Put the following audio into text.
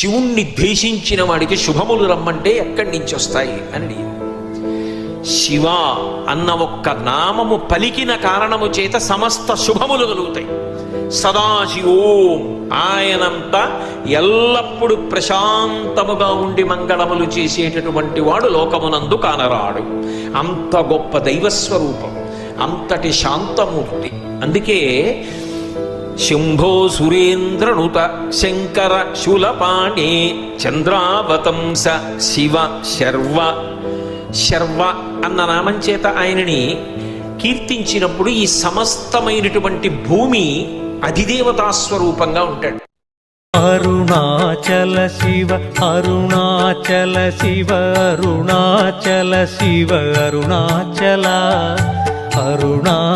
శివుణ్ణి ద్వేషించిన వాడికి శుభములు రమ్మంటే ఎక్కడి నుంచి వస్తాయి అని శివ అన్న ఒక్క నామము పలికిన కారణము చేత సమస్త శుభములు కలుగుతాయి. సదాశివోం ఆయనంతా ఎల్లప్పుడూ ప్రశాంతముగా ఉండి మంగళములు చేసేటటువంటి వాడు లోకమునందు కానరాడు. అంత గొప్ప దైవస్వరూపం అంతటి శాంతమూర్తి. అందుకే శంభో సురేంద్రనుత శంకర శూలపాణే చంద్రావతంస శివ శర్వ. శర్వ అన్న నామం చేత ఆయనని కీర్తించినప్పుడు ఈ సమస్తమైనటువంటి భూమి అధిదేవతాస్వరూపంగా ఉంటాడు. అరుణాచల శివ అరుణాచల శివ అరుణాచల శివ అరుణాచల